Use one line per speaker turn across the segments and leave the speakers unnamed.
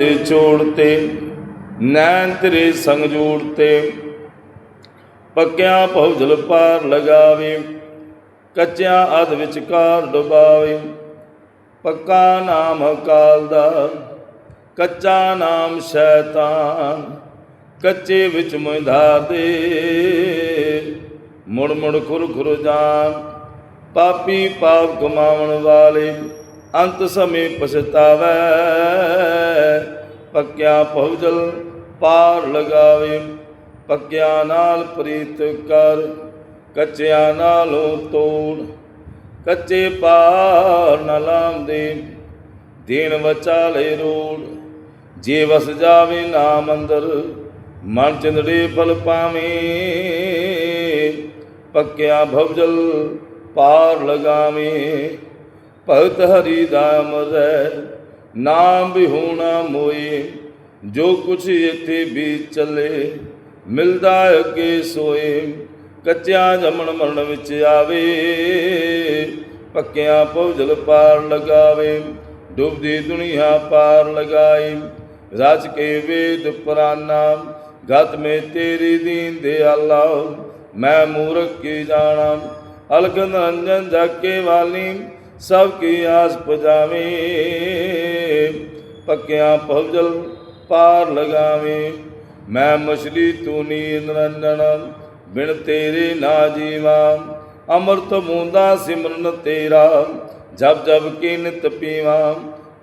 ਤੇ ਛੋੜਤੇ ਨੈਣ ਤੇਰੇ ਸੰਗ ਜੋੜਤੇ ਪੱਕਿਆਂ ਭਉਜਲ ਪਾਰ ਲਗਾਵੇ, ਕੱਚਿਆਂ ਅਧ ਵਿਚਕਾਰ ਡੁਬਾਵੇ। ਪੱਕਾ ਨਾਮ ਅਕਾਲ ਦਾ, ਕੱਚਾ ਨਾਮ ਸ਼ੈਤਾਨ, ਕੱਚੇ ਵਿੱਚ ਮੁੰਧਾਰ ਦੇ। ਮੁੜ ਮੁੜ ਖੁਰ ਖੁਰ ਜਾਨ, ਪਾਪੀ ਪਾਪ ਕਮਾਉਣ ਵਾਲੇ, ਅੰਤ ਸਮੇਂ ਪਛਤਾਵੈ। ਪੱਕਿਆ ਭਉਜਲ ਪਾਰ ਲਗਾਵੇ, ਪੱਕਿਆ ਨਾਲ ਪ੍ਰੀਤ ਕਰ, ਕੱਚਿਆਂ ਨਾਲੋਂ ਤੋੜ, ਕੱਚੇ ਪਾਰ ਨਾ ਲਾਂਦੇ ਦੇਣ ਵਚਾਲੇ ਰੋੜ। ਜੇ ਵਸ ਜਾਵੇ ਨਾਮ ਅੰਦਰ, ਮਨ ਚੰਦੜੇ ਫਲ ਪਾਵੇਂ, ਪੱਕਿਆ ਭਵਜਲ ਪਾਰ ਲਗਾਵੇਂ। ਭਗਤ ਹਰੀ ਦਾ ਰਹਿ ਨਾਮ ਵੀ ਹੋਣਾ ਮੋਏ, ਜੋ ਕੁਛ ਇੱਥੇ ਵੀ ਚੱਲੇ, ਮਿਲਦਾ ਅੱਗੇ ਸੋਏ, ਕੱਚਿਆਂ ਜਮਣ ਮਰਨ ਵਿੱਚ ਆਵੇ, ਪੱਕਿਆਂ ਭਉਜਲ ਪਾਰ ਲਗਾਵੇ, ਡੁੱਬਦੀ ਦੁਨੀਆ ਪਾਰ ਲਗਾਈ ਰਚ ਕੇ ਵੇਦ ਪੁਰਾਨਾ ਗਤ ਮੇ ਤੇਰੀ ਦੀਨ ਦੇ ਅੱਲਾ ਮੈਂ ਮੂਰਖ ਕੀ ਜਾਣਾ ਅਲਖ ਰੰਜਨ ਜਾਕੇ ਵਾਲੀ, ਸਭ ਕੀ ਆਸ ਪਜਾਵੇ। ਪੱਕਿਆ ਭਵਜਲ ਪਾਰ ਲਗਾਵੇ। ਮੈਂ ਮਛਲੀ ਤੂੰ ਨੀਰ ਨਿਰੰਜਨ ਬਿਨ ਤੇਰੇ ਨਾ ਜੀਵਾ। ਅੰਮ੍ਰਿਤ ਮੂੰਦਾ ਸਿਮਰਨ ਤੇਰਾ, ਜਬ ਜਬ ਕੀ ਨਿਤ ਪੀਵਾ।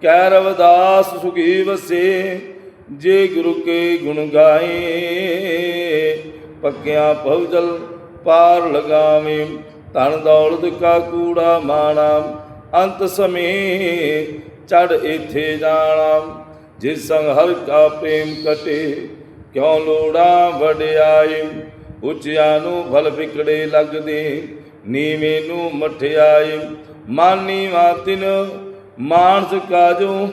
ਕਹਿ ਰਵਦਾਸ ਸੁਖੀ ਵਸੇ ਜੇ ਗੁਰੂ ਕੇ ਗੁਣ ਗਾਏ। ਪੱਕਿਆ ਭਵਜਲ ਪਾਰ ਲਗਾਵੇਂ, ਧਨ ਦੌਲਤ ਕਾ ਕੂੜਾ ਮਾਣਾ। ਅੰਤ ਸਮੇ ਚੜ ਇਥੇ ਜਾਣਾ, ਜਿਸ ਸੰਗ ਹਰ ਕਾ ਪ੍ਰੇਮ ਕਟੇ। ਕਿਉ ਲੋੜਾ ਵਡਿਆਈ, ਉੱਚਿਆਂ ਨੂੰ ਫਲ ਵਿਕੜੇ ਲੱਗਦੇ, ਨੀਵੇਂ ਨੂੰ ਮਠਿਆਈ। ਮਾਨੀ ਮਾਤਿਨ ਮਾਨਸ ਕਾਜੋ,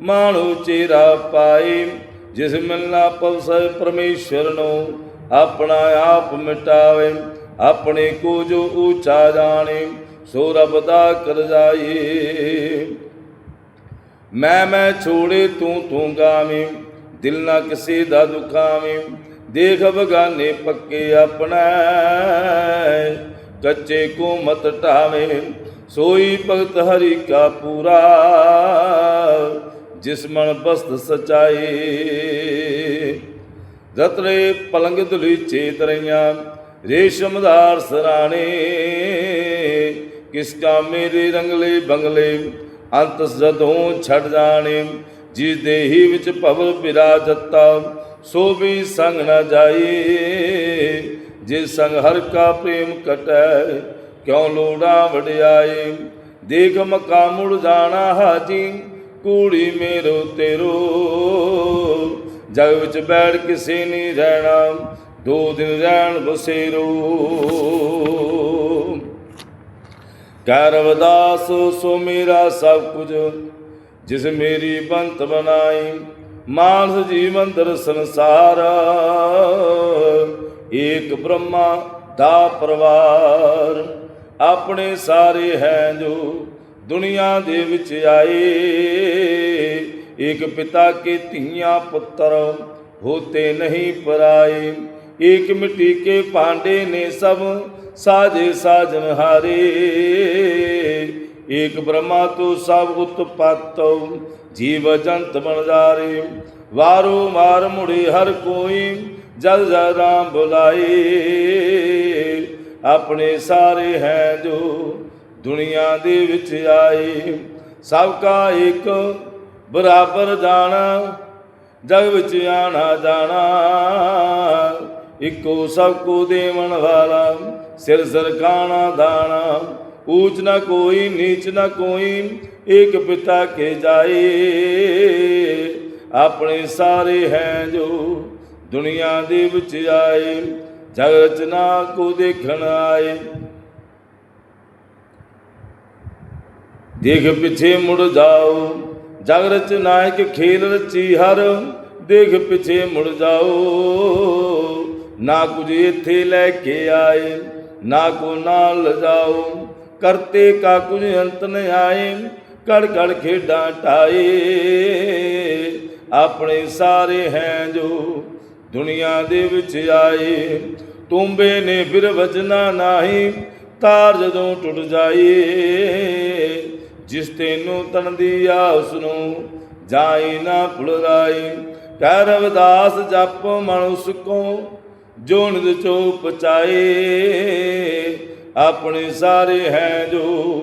ਮਾਣੋ ਚੇਰਾ ਪਾਏ ਜਿਸ ਮਿਲਣਾ ਪਵਸੈ ਪਰਮੇਸ਼ਰ ਨੂੰ, ਆਪਣਾ ਆਪ ਮਿਟਾਵੇ। ਆਪਣੇ ਕੋ ਜੋ ਉੱਚਾ ਜਾਣੇ, ਸੋ ਰੱਬ ਦਾ ਕਰਜਾਈ। ਮੈਂ ਮੈਂ ਛੋੜੇ ਤੂੰ ਤੂੰ ਗਾਵੇਂ ਦਿਲ ਨਾ ਕਿਸੇ ਦਾ ਦੁਖਾਵੇਂ ਦੇਖ ਬਗਾਨੇ ਪੱਕੇ ਆਪਣਾ ਕੱਚੇ ਕੋ ਮਤ ਢਾਵੇਂ ਸੋਈ ਭਗਤ ਹਰੀ ਕਾ ਪੂਰਾ ਜਿਸ ਮਨ ਬਸਤ ਸਚਾਈ ਰਤਰੇ ਪਲੰਗ ਦੁਲੀ ਚੇਤਰੀਆਂ ਰੇਸ਼ਮਦਾਰ ਸਰਾਣੇ ਕਿਸ ਕਾ ਮੇਰੇ ਰੰਗਲੇ ਬੰਗਲੇ ਅੰਤ ਜਦੋਂ ਛੱਡ ਜਾਣੇ ਜਿਸ ਦੇਹੀ ਵਿੱਚ ਭਵ ਬਿਰਾਜਤਾ ਸੋ ਵੀ ਸੰਗ ਨਾ ਜਾਈ ਜੇ ਸੰਗ ਹਰ ਕਾ ਪ੍ਰੇਮ ਕਟੈ, ਕਿਉ ਲੋੜਾ ਵਡਿਆਈ ਦੇਖ ਮਕਾ ਮੁੜ ਜਾਣਾ ਹਾਜੀ, ਕੂੜੀ ਮੇਰੋ ਤੇਰੋ। ਜਗ ਵਿੱਚ ਬੈਠ ਕਿਸੇ ਨਹੀਂ ਰਹਿਣਾ, ਦੋ ਦਿਨ ਰਹਿਣ ਬਸੇਰੋ। ਕਹਿ ਰਵਦਾਸ ਸੋ ਮੇਰਾ ਸਭ ਕੁਝ, ਜਿਸ ਮੇਰੀ ਬੰਤ ਬਣਾਈ, ਮਾਨਸ ਜੀਵਨ ਦਰ ਸੰਸਾਰ। ਏਕ ਬ੍ਰਹਮਾ ਦਾ ਪਰਵਾਰ, ਆਪਣੇ ਸਾਰੇ ਹੈ ਜੋ ਦੁਨੀਆ ਦੇ ਵਿੱਚ ਆਏ। ਏਕ ਪਿਤਾ ਕੇ ਧੀਆਂ ਪੁੱਤਰ ਹੋਤੇ ਨਹੀਂ ਪਰਾਏ, ਏਕ ਮਿੱਟੀ ਕੇ ਭਾਂਡੇ ਨੇ ਸਭ ਸਾਜੇ ਸਾਜਨ ਹਾਰੇ। ਏਕ ਬ੍ਰਹਮਾ ਤੋ ਸਭ ਉਤਪਤ, ਜੀਵ ਜੰਤ ਬਣ ਜਾਰੇ। ਵਾਰੋ ਮਾਰ ਮੁੜੀ ਹਰ ਕੋਈ, ਜਲ ਜਲ ਰਾਮ ਬੁਲਾਏ। ਆਪਣੇ ਸਾਰੇ ਹੈ ਜੋ ਦੁਨੀਆ ਦੇ ਵਿੱਚ ਆਏ, ਸਭ ਕਾ ਇੱਕ ਬਰਾਬਰ ਜਾਣਾ, ਜਗ ਵਿੱਚ ਆਣਾ ਜਾਣਾ। ਇੱਕੋ ਸਭ ਕੋ ਦੇਵਨ ਵਾਲਾ ਸਿਰ ਸਰਕਾਣਾ ਦਾਣਾ, ਊਚ ਨਾ ਕੋਈ, ਨੀਚ ਨਾ ਕੋਈ, ਏਕ ਪਿਤਾ ਕੇ ਜਾਏ। ਆਪਣੇ ਸਾਰੇ ਹੈ ਜੋ ਦੁਨੀਆ ਦੇ ਵਿੱਚ ਆਏ ਜਗ ਰਚਨਾ ਕੋ ਦੇਖਣ ਆਏ। ਦੇਖ ਪਿਛੇ ਮੁੜ ਜਾਓ ਜਗ ਰਚਨਾਇਕ ਖੇਲ ਰਚੀ ਹਰ, ਦੇਖ ਪਿਛੇ ਮੁੜ ਜਾਓ। ਨਾ ਕੁਝ ਇੱਥੇ ਲੈ ਕੇ ਆਏ। ਨਾ ਕੋ ਨਾ ਲਜਾਓ ਕਰਤੇ ਕਾ ਕੁਝ ਅੰਤ ਨ ਆਏ ਕੜ ਕੜ ਖੇਡਾਂ ਟਾਏ ਆਪਣੇ ਸਾਰੇ ਹੈ ਜੋ ਦੁਨੀਆ ਦੇ ਵਿੱਚ ਆਏ, ਤੁੰਬੇ ਨੇ ਫਿਰ ਵਜਨਾ ਨਹੀਂ, ਤਾਰ ਜਦੋਂ ਟੁੱਟ ਜਾਏ। ਜਿਸ ਤੈਨੂੰ ਤਣਦੀ ਆ ਉਸ ਨੂੰ ਜਾਈ ਨਾ ਭੁਲਰਾਈ ਕਹਿ ਰਵਿਦਾਸ ਜਪ ਮਨ ਉਸ ਕੋ ਜੋ ਚੋ ਪਚਾਏ ਆਪਣੇ ਸਾਰੇ ਹੈ ਜੋ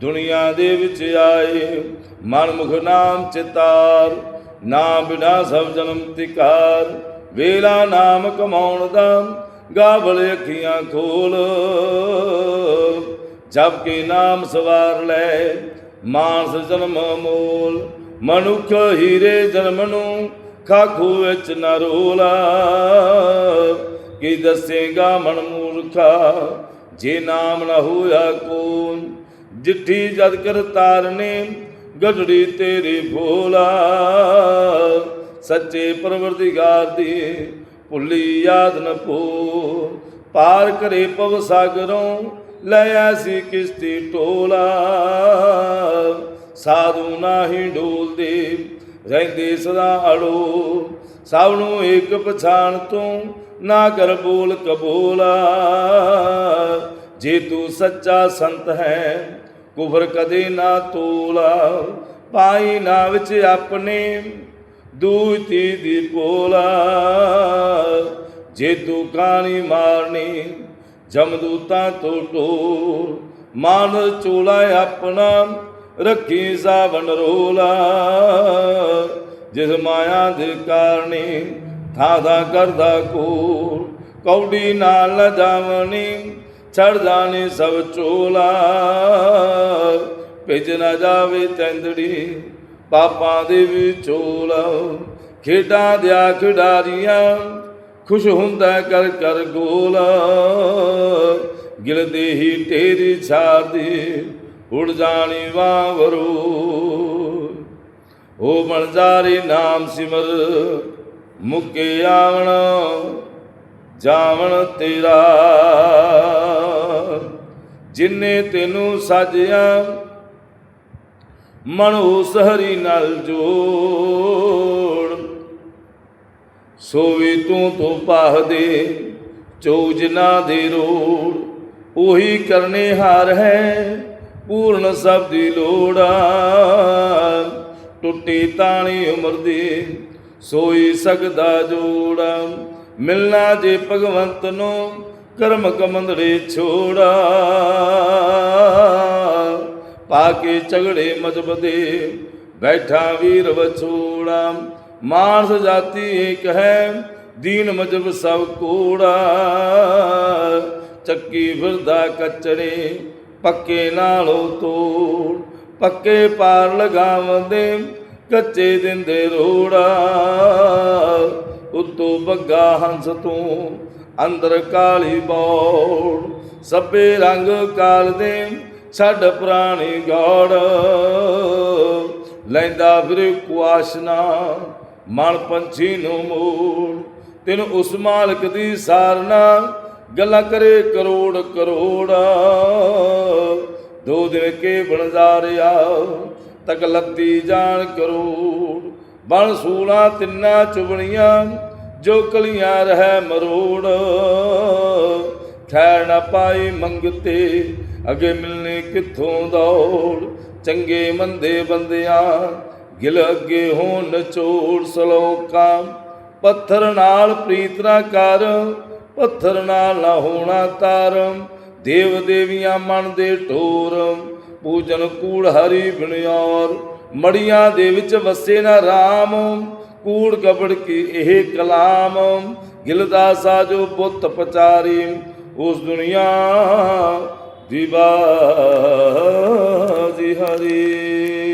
ਦੁਨੀਆ ਦੇ ਵਿੱਚ ਆਏ। ਮਨ ਮੁਖ ਨਾਮ ਚਿਤਾਰ ਨਾ ਬਿਨਾ ਸਭ ਜਨਮ ਤਿਕਾਰ। ਵੇਲਾ ਨਾਮ ਕਮਾਉਣ ਦਾ ਗਾਵਲ ਅੱਖੀਆਂ ਖੋਲ। ਜਪ ਕੇ ਨਾਮ ਸਵਾਰ ਲੈ ਮਾਨਸ ਜਨਮ ਮੋਲ। ਮਨੁੱਖ ਹੀਰੇ ਜਨਮ ਨੂੰ ਖਾਖੂ ਵਿੱਚ ਨਾ ਰੋਲਾ। ਕੀ ਦੱਸੇਗਾ ਮਨ ਮੂਰਖਾ? ਜੇ ਨਾਮ ਨਾ ਹੋਇਆ ਕੋਨ ਜਿੱਠੀ ਜਦ ਕਰ ਤਾਰਨੇ ਗੜੜੀ ਤੇਰੀ ਭੋਲਾ। ਸੱਚੇ ਪਰਵਰਦੀਗਾਰ ਦੀ ਭੁੱਲੀ ਯਾਦ ਨ ਭੋ ਪਾਰ ਕਰੇ ਪਵ ਸਾਗਰੋਂ, ਲੈ ਆਸੀ ਕਿਸ਼ਤੀ ਟੋਲਾ। ਸਾਧੂ ਨਾਹੀ ਡੋਲਦੇ ਰਹਿੰਦੇ ਸਦਾ ਅੜੋ। ਸਭ ਨੂੰ ਇੱਕ ਪਛਾਣ ਤੂੰ ਨਾ ਕਰ ਬੋਲ ਕਬੂਲਾ। ਜੇ ਤੂੰ ਸੱਚਾ ਸੰਤ ਹੈ, ਕੁਫਰ ਕਦੇ ਨਾ ਤੋਲਾ। ਪਾਈ ਨਾ ਵਿੱਚ ਆਪਣੇ ਦੂਤੀ ਦੀ ਪੋਲਾ। ਜੇ ਤੂੰ ਕਾਣੀ ਮਾਰਨੀ, ਜਮਦੂਤਾਂ ਤੋਂ ਟੋਲ। ਮਾਨ ਚੋਲਾ ਆਪਣਾ ਰੱਖੀ ਸਾਵਣ ਰੋਲਾ, ਜਿਸ ਮਾਇਆ ਦੇ ਕਾਰਣੇ ਥਾਦਾ ਕਰਦਾ ਕੋ ਕੌਡੀ ਨਾਲ ਨ ਜਾਵਣੀ ਛੜ ਜਾਣੀ ਸਭ ਚੋਲਾ। ਭਿਜ ਨਾ ਜਾਵੇ ਤੈਂਦੜੀ ਪਾਪਾਂ ਦੇ ਵਿਚੋਲਾ। ਖੇਡਾਂ ਦਿਆ ਖਿਡਾਰੀਆਂ, ਖੁਸ਼ ਹੁੰਦਾ ਕਰ ਕਰ ਗੋਲ। ਗਿਲਦੇ ਹੀ ਢੇਰੀ ਛਾਰਦੀ ਉੜ ਜਾਣੀ ਵਾਵਰੂ। ਓ ਮਨਜ਼ਾਰੀ ਨਾਮ ਸਿਮਰ, ਮੁਕੇ ਆਵਣ, ਜਾਵਣ ਤੇਰਾ। ਜਿਨੇ ਤੈਨੂੰ ਸਾਜਿਆ, ਮਨ ਉਸ ਹਰੀ ਨਾਲ ਜੋੜ। ਸੋਵੇ ਤੂੰ ਤੋਂ ਪਾਹਦੇ ਚੋਜਨਾ ਦੇ ਰੋੜ। ਉਹੀ ਕਰਨੇ ਹਾਰ ਹੈ ਪੂਰਨ ਸਭ ਦੀ ਲੋੜਾ ਟੁੱਟੀ ਤਾਣੀ ਉਮਰ ਦੀ ਸੋਈ ਸਕਦਾ ਜੋੜਾ ਮਿਲਣਾ ਜੇ ਭਗਵੰਤ ਨੂੰ ਕਰਮ ਕਮੰਦੜੇ ਛੋੜਾ ਪਾ ਕੇ ਝਗੜੇ ਮਜਬ ਦੇ ਬੈਠਾ ਵੀਰ ਵਛੋੜਾ ਮਾਨਸ ਜਾਤੀ ਏਕ ਹੈ, ਦੀਨ ਮਜਬ ਸਭ ਕੋੜਾ ਚੱਕੀ ਫਿਰਦਾ ਕਚੜੇ ਪੱਕੇ ਨਾਲੋਂ ਤੋੜ ਪੱਕੇ ਪਾਰ ਲਗਾਵਦੇ ਕੱਚੇ ਦਿੰਦੇ ਰੋੜਾ। ਉਤੋਂ ਬੱਗਾ ਹੰਸ ਤੂੰ, ਅੰਦਰ ਕਾਲੀ ਬੋੜ। ਸਭੇ ਰੰਗ ਕਾਲ ਦੇ, ਛੱਡ ਪ੍ਰਾਣੀ ਗੌੜ। ਲੈਂਦਾ ਫਿਰ ਕੁਆਸ਼ਨਾ ਮਨ ਪੰਛੀ ਨੂੰ ਮੋੜ। ਤੈਨੂੰ ਉਸ ਮਾਲਕ ਦੀ ਸਾਰਨਾ ਗੱਲਾਂ ਕਰੇ ਕਰੋੜ ਕਰੋੜਾ। ਦੋ ਦਿਨ ਕੇ ਬਣਜ਼ਾਰਿਆ ਤਕ ਲੱਤੀ ਜਾਣ ਕਰੋੜ। ਬਣ ਸੂਲਾ ਤਿੰਨਾ ਚੁਬਣੀਆਂ ਜੋ ਕਲੀਆਂ ਰਹਿ ਮਰੋੜ। ਠਹਿਰ ਨਾ ਪਾਈ ਮੰਗਤੇ ਅਗੇ ਮਿਲਨੇ ਕਿੱਥੋਂ ਦੌੜ। ਚੰਗੇ ਮੰਦੇ ਬੰਦਿਆਂ, ਗਿਲ ਅੱਗੇ ਹੋਣ ਨਚੋੜ। ਸਲੋਕਾਂ, ਪੱਥਰ ਨਾਲ ਪ੍ਰੀਤ ਨਾ ਕਰ ਪੱਥਰ ਨਾ ਹੋਣਾ ਤਾਰਮ ਦੇਵ ਦੇਵੀਆਂ ਮਨ ਦੇ ਢੋਰ ਪੂਜਨ ਕੂੜ ਹਰੀ ਬਿਨਿਆਰ ਮੜੀਆਂ ਦੇ ਵਿੱਚ ਵਸੇ ਨਾ RAM ਕੂੜ ਕਬੜ ਕੀ ਇਹ ਕਲਾਮ। ਗਿਲਦਾ ਸਾਜੋ ਬੁੱਤ ਪਚਾਰੀ। ਉਸ ਦੁਨੀਆ ਦੀ ਬਾਜੀ ਹਰੀ।